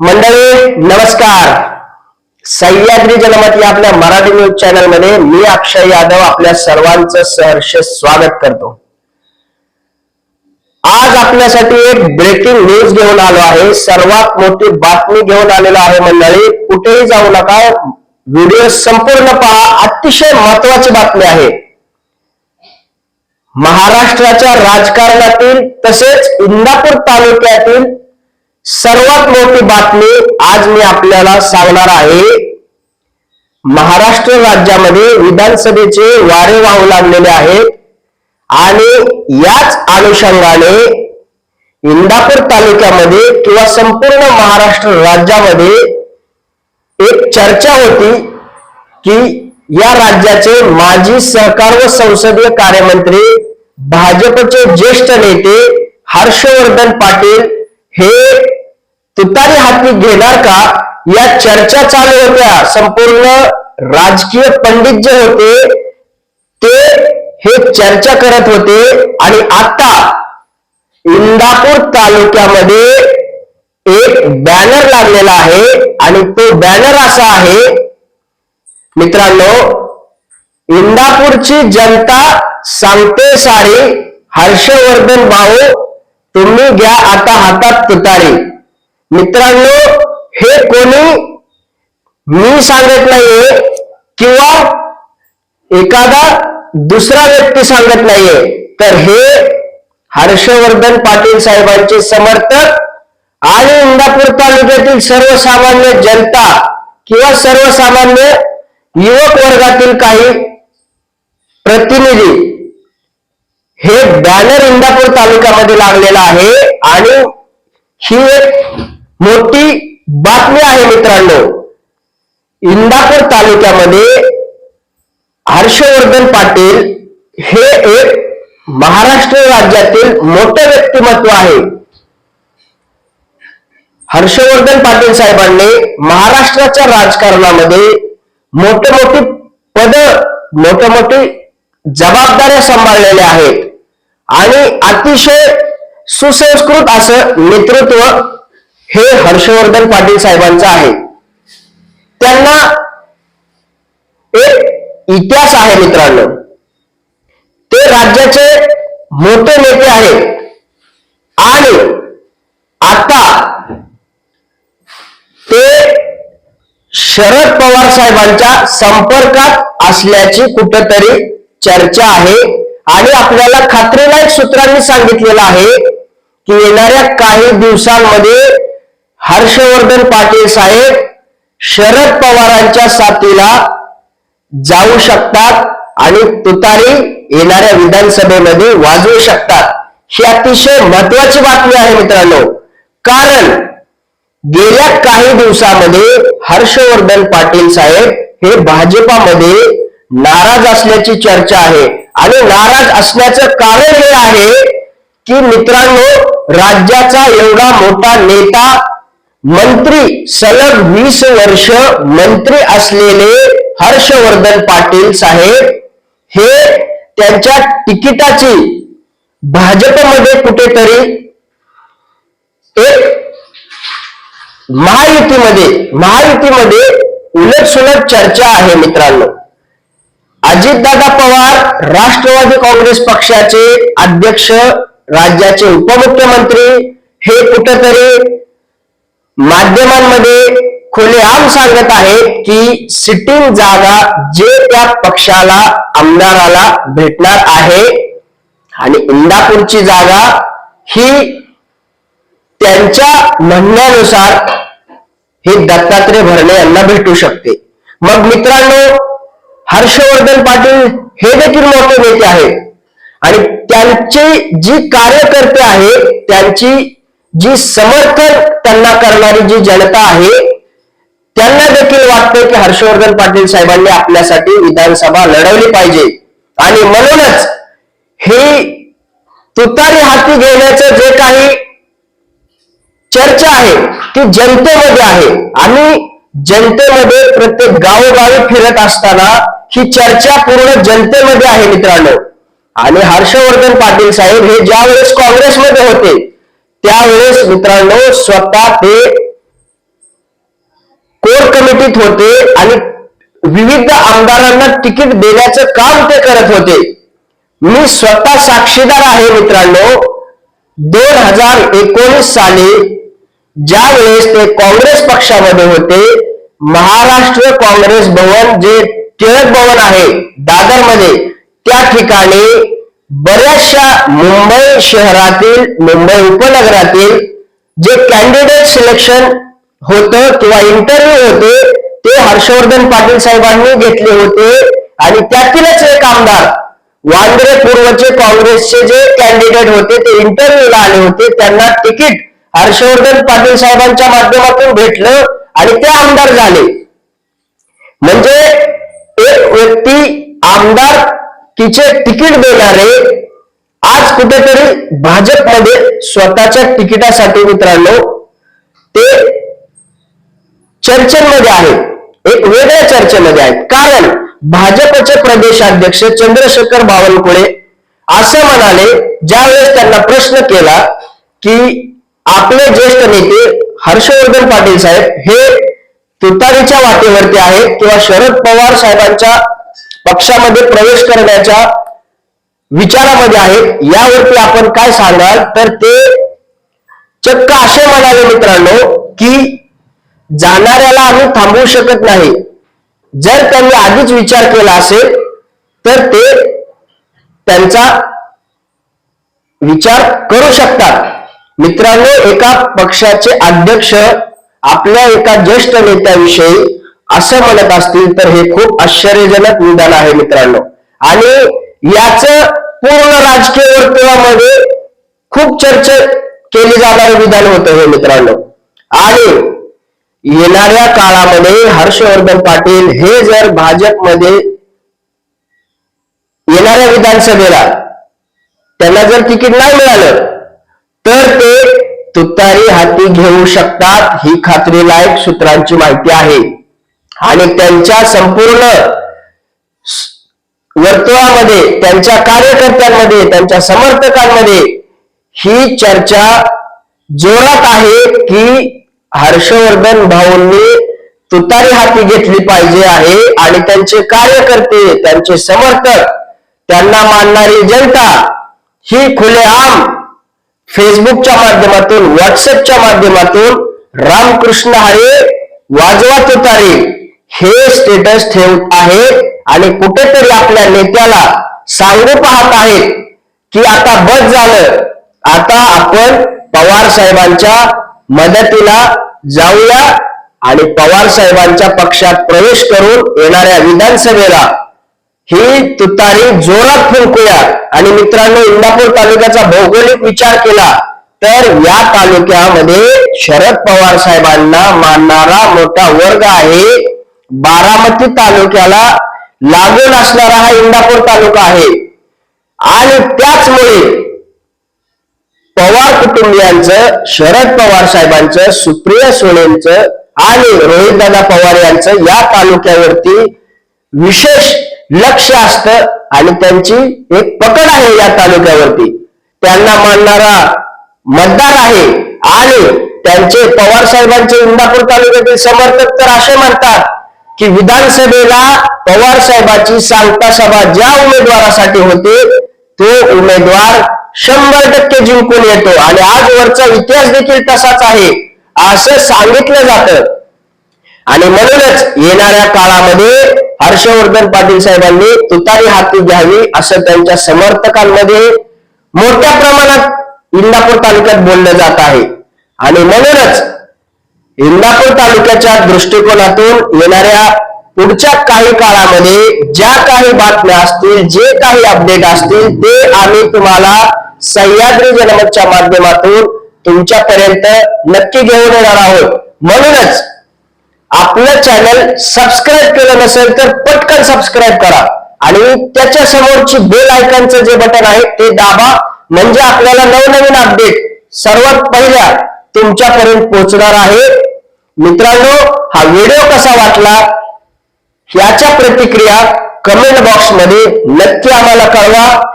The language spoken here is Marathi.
मंडळी नमस्कार. सह्याद्री जनमत या आपल्या मराठी न्यूज चॅनलमध्ये मी अक्षय यादव आपल्या सर्वांचं सहर्ष स्वागत करतो. आज आपल्यासाठी एक ब्रेकिंग न्यूज घेऊन आलो आहे. सर्वात मोठी बातमी घेऊन आलेलो आहे मंडळी कुठेही जाऊ नका. व्हिडिओ संपूर्ण पहा. अतिशय महत्वाची बातमी आहे. महाराष्ट्राच्या राजकारणातील तसेच इंदापूर तालुक्यातील सर्वात मोठी बातमी आज मी आपल्याला सांगणार आहे. महाराष्ट्र राज्यामध्ये विधानसभेचे वारे वाहू लागलेले आहेत. आणि याच अनुषंगाने इंदापूर तालुक्यामध्ये किंवा संपूर्ण महाराष्ट्र राज्यामध्ये एक चर्चा होती की या राज्याचे माजी सहकार व संसदीय कार्यमंत्री भाजपचे ज्येष्ठ नेते हर्षवर्धन पाटील हे तुतारी हाती घेणार का? या चर्चा चालू होत्या. संपूर्ण राजकीय पंडित जे होते ते हे चर्चा करत होते. आणि आता इंदापूर तालुक्यामध्ये एक बॅनर लागलेला आहे. आणि तो बॅनर असा आहे मित्रांनो इंदापूरची जनता सांगते सारी हर्षवर्धन भाऊ तुम्ही घ्या आता हातात तुतारी. मित्रांनो हे कोणी मी सांगत नाहीये किंवा एखादा दुसरा व्यक्ती सांगत नाहीये. तर हे हर्षवर्धन पाटील साहेबांचे समर्थक आणि इंदापूर तालुक्यातील सर्वसामान्य जनता किंवा सर्वसामान्य युवक वर्गातील काही प्रतिनिधी हे बॅनर इंदापूर तालुक्यामध्ये लागलेला आहे आणि ही एक मोठी बातमी आहे मित्रांनो. इंदापूर तालुक्यामध्ये हर्षवर्धन पाटील हे एक महाराष्ट्र राज्यातील मोठे व्यक्तिमत्व आहे. हर्षवर्धन पाटील साहेबांनी महाराष्ट्राच्या राजकारणामध्ये मोठे मोठी पद मोठे मोठी जबाबदाऱ्या सांभाळलेल्या आहेत. आणि अतिशय सुसंस्कृत असं नेतृत्व हे हर्षवर्धन पाटील साहेबांचं आहे. त्यांना एक इतिहास आहे मित्रांनो. ते राज्याचे मोठे नेते आहेत. आणि आता ते शरद पवार साहेबांच्या संपर्कात असल्याची कुठंतरी चर्चा आहे. आणि आपल्याला खात्रीलायक सूत्रांनी सांगितलेलं आहे की येणाऱ्या काही दिवसांमध्ये हर्षवर्धन पाटील साहेब शरद पवारांच्या साथीला जाऊ शकतात आणि तुतारी येणाऱ्या विधानसभेमध्ये वाजवू शकतात. ही अतिशय महत्वाची बातमी आहे मित्रांनो. कारण गेल्या काही दिवसामध्ये हर्षवर्धन पाटील साहेब हे भाजपामध्ये नाराज असल्याची चर्चा आहे. आणि नाराज असण्याचं कारण हे आहे की मित्रांनो राज्याचा एवढा मोठा नेता मंत्री सलग वीस वर्ष मंत्री असलेले हर्षवर्धन पाटील साहेब हे त्यांच्या तिकिटाची भाजपमध्ये कुठेतरी एक महायुतीमध्ये महायुतीमध्ये उलट सुलट चर्चा आहे मित्रांनो. अजितदादा पवार राष्ट्रवादी काँग्रेस पक्षाचे अध्यक्ष राज्याचे उपमुख्यमंत्री हे कुठेतरी माध्यमांमध्ये खुलेआम सांगत आहेत की सिटिंग जागा जे त्या पक्षाला आमदाराला भेटणार आहे आणि इंदापूरची जागा ही त्यांच्या म्हणण्यानुसार हे दत्तात्रय भरणे यांना भेटू शकते. मग मित्रांनो हर्षवर्धन पाटील हे देखील मोठे नेते आहेत. आणि त्यांचे जी कार्यकर्ते आहेत त्यांची जी समर्थन त्यांना करणारी जी जनता आहे त्यांना देखील वाटते की हर्षवर्धन पाटील साहेबांनी आपल्यासाठी विधानसभा लढवली पाहिजे. आणि म्हणूनच हे तुतारी हाती घेण्याचं जे काही चर्चा आहे ती जनतेमध्ये आहे. आणि जनतेमध्ये प्रत्येक गावोगावी फिरत असताना ही चर्चा पूर्ण जनतेमध्ये आहे मित्रांनो. आणि हर्षवर्धन पाटील साहेब हे ज्यावेळेस काँग्रेसमध्ये होते त्यावेळेस मित्रांनो स्वतः ते कोर कमिटीत होते आणि विविध आमदारांना तिकीट देण्याचं काम ते करत होते. मी स्वतः साक्षीदार आहे मित्रांनो. दोन हजार एकोणीस साली ज्या वेळेस ते काँग्रेस पक्षामध्ये होते महाराष्ट्र काँग्रेस भवन जे टिळक भवन आहे दादरमध्ये त्या ठिकाणी बऱ्याचशा मुंबई शहरातील मुंबई उपनगरातील जे कॅन्डिडेट सिलेक्शन होतं किंवा इंटरव्ह्यू होते ते हर्षवर्धन पाटील साहेबांनी घेतले होते. आणि त्यातीलच एक आमदार वांद्रे पूर्वचे काँग्रेसचे जे कॅन्डिडेट होते ते इंटरव्ह्यूला आले होते. त्यांना तिकीट हर्षवर्धन पाटील साहेबांच्या माध्यमातून भेटलं आणि ते आमदार झाले. म्हणजे एक व्यक्ती आमदार तिचे तिकीट देणारे आज कुठेतरी भाजपमध्ये स्वतःच्या तिकिटासाठी मित्रांनो ते चर्चेमध्ये आहेत एक वेगळ्या चर्चेमध्ये आहेत. कारण भाजपचे प्रदेशाध्यक्ष चंद्रशेखर बावनकुळे असं म्हणाले ज्यावेळेस त्यांना प्रश्न केला की आपले ज्येष्ठ नेते हर्षवर्धन पाटील साहेब हे तुतारीच्या वाटेवरती आहेत किंवा शरद पवार साहेबांच्या पक्षामध्ये प्रवेश करण्याच्या विचारामध्ये आहेत यावरती आपण काय सांगाल? तर ते चक्क असे म्हणाले मित्रांनो की जाणाऱ्याला आम्ही थांबवू शकत नाही. जर त्यांनी आधीच विचार केला असेल तर ते त्यांचा विचार करू शकतात. मित्रांनो एका पक्षाचे अध्यक्ष आपल्या एका ज्येष्ठ नेत्याविषयी असं म्हणत असतील तर हे खूप आश्चर्यजनक विधान आहे मित्रांनो. आणि याच पूर्ण राजकीय वर्तुळामध्ये खूप चर्चा केली जाणारं विधान होतं हे मित्रांनो. आणि येणाऱ्या काळामध्ये हर्षवर्धन पाटील हे जर भाजपमध्ये येणाऱ्या विधानसभेला त्यांना जर तिकीट नाही मिळालं तर ते तुतारी हाती घेऊ शकतात ही खात्रीलायक सूत्रांची माहिती आहे. आणि त्यांच्या संपूर्ण वर्तुळामध्ये त्यांच्या कार्यकर्त्यांमध्ये त्यांच्या समर्थकांमध्ये ही चर्चा जोरात आहे की हर्षवर्धन भाऊंनी तुतारी हाती घेतली पाहिजे आहे आणि त्यांचे कार्यकर्ते त्यांचे समर्थक त्यांना मानणारी जनता ही खुलेआम फेसबुकच्या माध्यमातून व्हॉट्सअपच्या माध्यमातून रामकृष्ण हरे वाजवा तुतारी. हे स्टेटस ठेवत आहेत आणि कुठेतरी आपल्या नेत्याला सांगू पाहत आहेत की आता बस झालं. आता आपण पवार साहेबांच्या मदतीला जाऊया आणि पवार साहेबांच्या पक्षात प्रवेश करून येणाऱ्या विधानसभेला ही तुतारी जोरात फुंकूया. आणि मित्रांनो इंदापूर तालुक्याचा भौगोलिक विचार केला तर या तालुक्यामध्ये शरद पवार साहेबांना मानणारा मोठा वर्ग आहे. बारामती तालुक्याला लागून असणारा हा इंदापूर तालुका आहे. आणि त्याचमुळे पवार कुटुंबियांचं शरद पवार साहेबांचं सुप्रिया सुळेंचं आणि रोहितदादा पवार यांचं या तालुक्यावरती विशेष लक्ष असतं आणि त्यांची एक पकड आहे या तालुक्यावरती. त्यांना मानणारा मतदार आहे आणि त्यांचे पवार साहेबांचे इंदापूर तालुक्यातील समर्थक तर असे म्हणतात. की विधानसभेला पवार साहेबांची सांगता सभा ज्या उमेदवारासाठी होते तो उमेदवार शंभर टक्के जिंकून येतो. आणि आजवरचा इतिहास देखील तसाच आहे. असं सांगितलं जातं. आणि म्हणूनच येणाऱ्या काळामध्ये हर्षवर्धन पाटील साहेबांनी तुतारी हाती घ्यावी असं त्यांच्या समर्थकांमध्ये मोठ्या प्रमाणात इंदापूर तालुक्यात बोललं जात आहे. आणि म्हणूनच इंदापूर तालुक्याच्या दृष्टिकोनातून येणाऱ्या पुढच्या काही काळामध्ये ज्या काही बातम्या असतील जे काही अपडेट असतील ते आम्ही तुम्हाला सह्याद्री जनमतच्या माध्यमातून तुमच्यापर्यंत नक्की घेऊन येणार आहोत. म्हणूनच आपलं चॅनल सबस्क्राईब केलं नसेल तर पटकन सबस्क्राईब करा. आणि त्याच्या समोरची बेल आयकॉनचं जे बटन आहे ते दाबा. म्हणजे आपल्याला नवनवीन अपडेट सर्वात पहिल्या तुमच्यापर्यंत पोहोचणार आहे. मित्रांनो हा व्हिडिओ कसा वाटला? याच्या प्रतिक्रिया कमेंट बॉक्समध्ये नक्की आम्हाला कळवा.